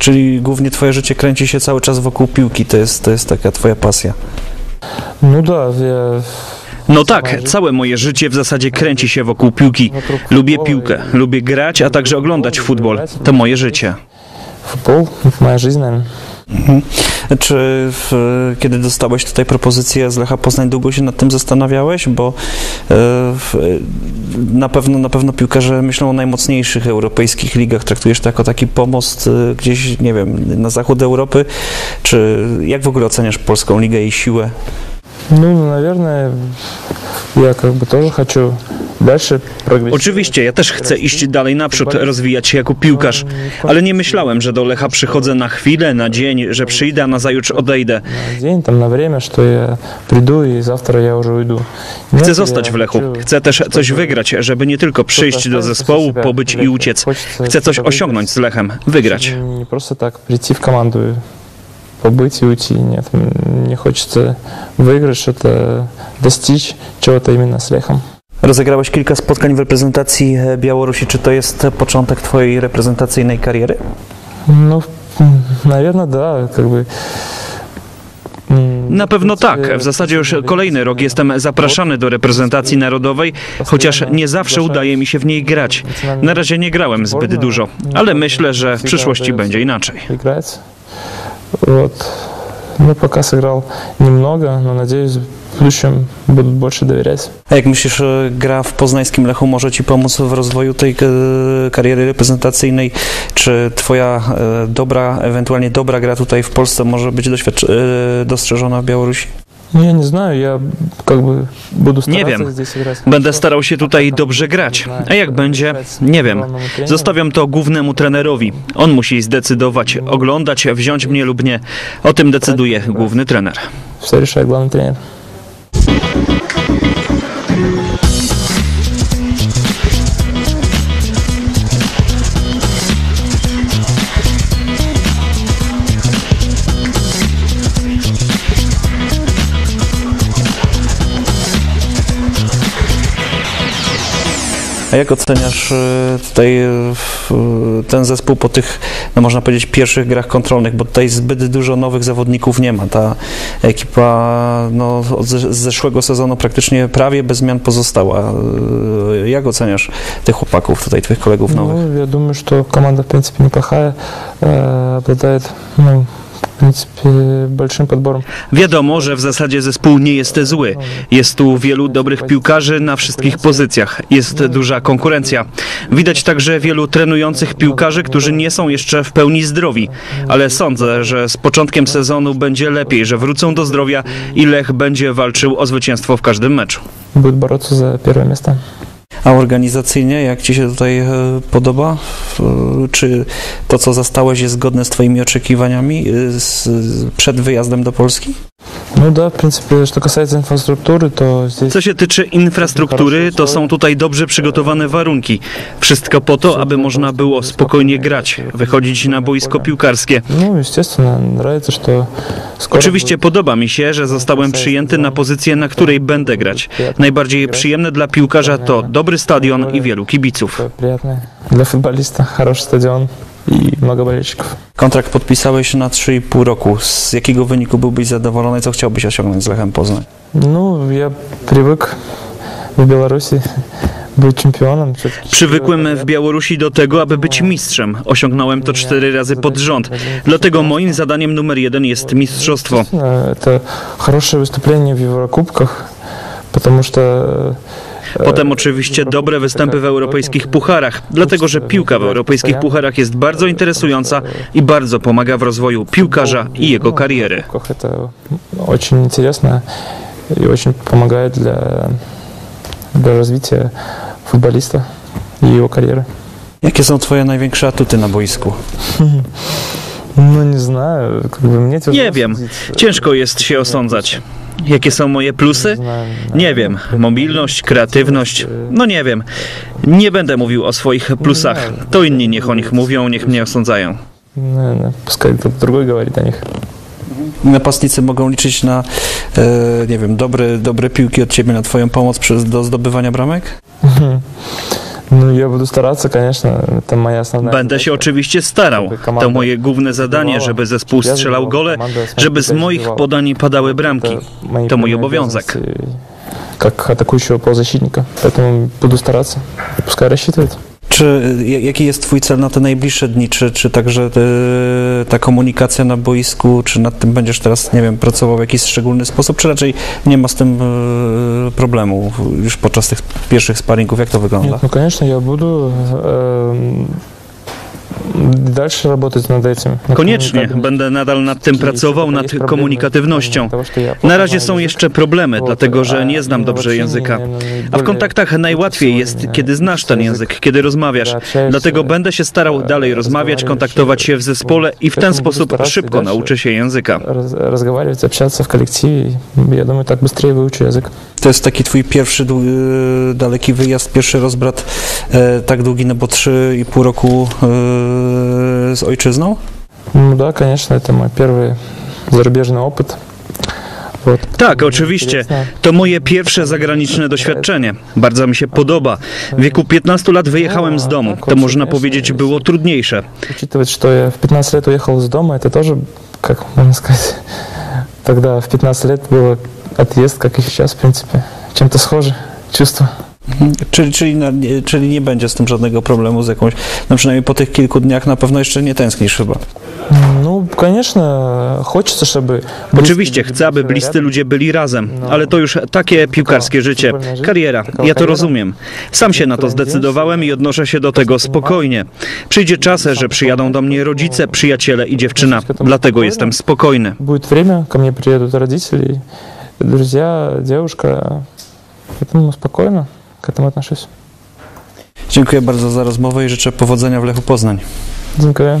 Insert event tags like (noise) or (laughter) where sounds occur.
Czyli głównie twoje życie kręci się cały czas wokół piłki, to jest, to jest taka twoja pasja. No da, wie. No tak, całe moje życie w zasadzie kręci się wokół piłki. No lubię piłkę, lubię grać, a także oglądać futbol. To no. moje życie. Futbol, moja życie. Mhm. Czy w, kiedy dostałeś tutaj propozycję z Lecha Poznań, długo się nad tym zastanawiałeś? Bo e, w, na, pewno, na pewno piłkarze myślą o najmocniejszych europejskich ligach. Traktujesz to jako taki pomost e, gdzieś, nie wiem, na zachód Europy? Czy jak w ogóle oceniasz polską ligę i siłę? Ну, наверное, я как бы тоже хочу дальше прогрессировать. Oczywiście, ja też chcę iść dalej naprzód, rozwijać się jako piłkarz, ale nie myślałem, że do Lecha przychodzę na chwilę, na dzień, że przyjdę, a nazajutrz odejdę. На день, там, на время, что я приду и завтра я уже уйду. Нет, Chcę я zostać w Lechu. хочу, Chcę też coś чтобы wygrać, żeby nie tylko przyjść do zespołu, pobyć i uciec. Chcę coś osiągnąć z Lechem, wygrać. Не просто так прийти в команду, и побыть и уйти. Нет, м, мне хочется выиграть, что-то достичь чего-то именно с Лехом. Rozegrałeś kilka spotkań w reprezentacji e, Białorusi. Czy to jest początek twojej reprezentacyjnej kariery? Ну, м, наверное, да, как бы. м, Na pewno в принципе, tak. W zasadzie już kolejny rok jestem zapraszany do reprezentacji narodowej, chociaż nie zawsze udaje mi się w niej grać. Na razie nie grałem zbyt dużo, ale myślę, że w przyszłości będzie inaczej. играть. Вот. Ну, пока сыграл немного, но надеюсь, в будущем будут больше доверять. A jak myślisz, e, gra w poznańskim Lechu może ci pomóc w rozwoju tej e, kariery reprezentacyjnej? Czy twoja e, dobra, ewentualnie dobra gra tutaj w Polsce może być doświadcz- e, dostrzeżona w Białorusi? Ну, я не знаю, я как бы буду Nie стараться wiem. здесь играть. Będę starał się tutaj dobrze grać. A jak będzie? Nie wiem. Zostawiam to głównemu trenerowi. On musi zdecydować, oglądać, wziąć mnie lub nie. O tym decyduje główny trener. Все решает главный тренер. A jak oceniasz e, tutaj e, w- ten zespół po tych, no można powiedzieć, pierwszych grach kontrolnych, bo tutaj zbyt dużo nowych zawodników nie ma. Ta ekipa no, od ze- z zeszłego sezonu praktycznie prawie bez zmian pozostała. E, Jak oceniasz tych chłopaków, tutaj twoich kolegów nowych? Ну, я думаю, что команда, в принципе, неплохая, э, обладает, ну, в принципе, большим подбором. Wiadomo, że w zasadzie zespół nie jest zły. Jest tu wielu dobrych piłkarzy na wszystkich pozycjach. Jest duża konkurencja. Widać także wielu trenujących piłkarzy, którzy nie są jeszcze w pełni zdrowi. Ale sądzę, że z początkiem sezonu będzie lepiej, że wrócą do zdrowia i Lech będzie walczył o zwycięstwo w każdym meczu. Будет бороться за первое место. A organizacyjnie, jak Ci się tutaj e, podoba? E, Czy to, co zastałeś, jest zgodne z Twoimi oczekiwaniami e, przed wyjazdem do Polski? Ну да, в принципе, что касается инфраструктуры, то здесь... Co się tyczy infrastruktury, to są tutaj dobrze przygotowane warunki. Wszystko po to, aby można było spokojnie grać, wychodzić na boisko piłkarskie. Ну, естественно, нравится, что скоро Oczywiście podoba mi się, że zostałem przyjęty na pozycję, na której będę grać. Najbardziej przyjemne dla piłkarza to dobry stadion i wielu kibiców. будет приятное для футболиста, хороший (laughs) стадион и много болельщиков. Kontrakt podpisałeś na 3,5 roku. Z jakiego wyniku byłbyś zadowolony? Co chciałbyś osiągnąć z Lechem Poznań? Ну, я привык в Беларуси быть чемпионом. Всё-таки Przywykłem w Białorusi do tego, aby być mistrzem. Osiągnąłem to cztery razy pod rząd. Dlatego moim zadaniem numer jeden jest mistrzostwo. Естественно, Это хорошее wystąpienie w Eurokubkach, потому что э, Potem oczywiście dobre występy w europejskich pucharach, dlatego że piłka w europejskich pucharach jest bardzo interesująca i bardzo pomaga w rozwoju piłkarza i jego kariery. В Кубках это очень интересно и очень помогает для, для развития футболиста и его карьеры. Jakie są Twoje największe atuty na boisku? (laughs) Ну, не знаю, как бы мне тяжело Nie wiem. судить. Ciężko jest się osądzać. Jakie są moje plusy? Nie wiem. Mobilność, kreatywność, no nie wiem. Nie będę mówił o swoich plusach. To inni niech o nich mówią, niech mnie osądzają. No, no. Puskaj to drugi mówi o nich. Napastnicy mogą liczyć na, e, nie wiem, dobre, dobre piłki od ciebie, na twoją pomoc przez, do zdobywania bramek? Mhm. (laughs) Ну, я буду стараться, конечно, это моя основная Będę się задача. oczywiście starał. To moje główne zadanie, żeby zespół strzelał gole, żeby z moich podań padały bramki. Это мои To mój прямые obowiązek. обязанности Как атакующего полузащитника. Поэтому буду стараться. И Пускай рассчитывает. Czy ja- jaki jest Twój cel na te najbliższe dni? Czy, czy także e, ta komunikacja na boisku, czy nad tym będziesz teraz, nie wiem, pracował w jakiś szczególny sposób, czy raczej nie ma z tym e, problemu już podczas tych pierwszych sparingów? Jak to wygląda? Нет, ну, конечно, я буду эм, дальше работать над этим. над Koniecznie коммуникабельностью. będę nadal nad tym Jeśli pracował, jest nad jakieś problemy, komunikatywnością. tego, że ja Na razie poznałem są język, jeszcze problemy, вот, dlatego że a nie znam dobrze innowacyjnie, języka. no, A w более kontaktach najłatwiej jest, intuicyjnie, kiedy znasz ten język, język, kiedy rozmawiasz. когда общаешься, Dlatego będę się starał e, dalej rozmawiać, rozmawiasz, kontaktować się w zespole i w ten Поэтому буду sposób стараться szybko дальше nauczę się języka. раз- разговаривать, общаться в коллективе. И Я думаю, так быстрее выучу язык. To jest taki Twój pierwszy dłu- e, daleki wyjazd, pierwszy rozbrat e, tak długi, no bo trzy i pół roku e, z ojczyzną? Ну да, конечно, это мой первый зарубежный опыт. Вот. Tak, oczywiście. Интересно. To moje pierwsze zagraniczne doświadczenie. Bardzo mi się podoba. W wieku 15 lat wyjechałem z domu. To można powiedzieć było trudniejsze. Учитывать, что я в 15 лет уехал из дома, это тоже, как можно сказать, тогда в 15 лет был отъезд, как и сейчас, в принципе. Чем-то схоже чувство. Mhm. Czyli, czyli, na, nie, czyli nie będzie z tym żadnego problemu z jakąś, no przynajmniej po tych kilku dniach na pewno jeszcze nie tęsknisz chyba. Ну, конечно, хочется, чтобы... близкие Oczywiście люди chcę, aby были bliscy рядом. ludzie byli razem, ale to już takie piłkarskie życie, kariera. Ja to rozumiem. Sam się na to zdecydowałem i odnoszę się do tego spokojnie. Przyjdzie czas, że przyjadą do mnie rodzice, przyjaciele i dziewczyna. Dlatego jestem spokojny. Будет время, ко мне приедут родители, друзья, девушка. Поэтому спокойно Jaka temat? Dziękuję bardzo za rozmowę i życzę powodzenia w Lechu Poznań. Dziękuję.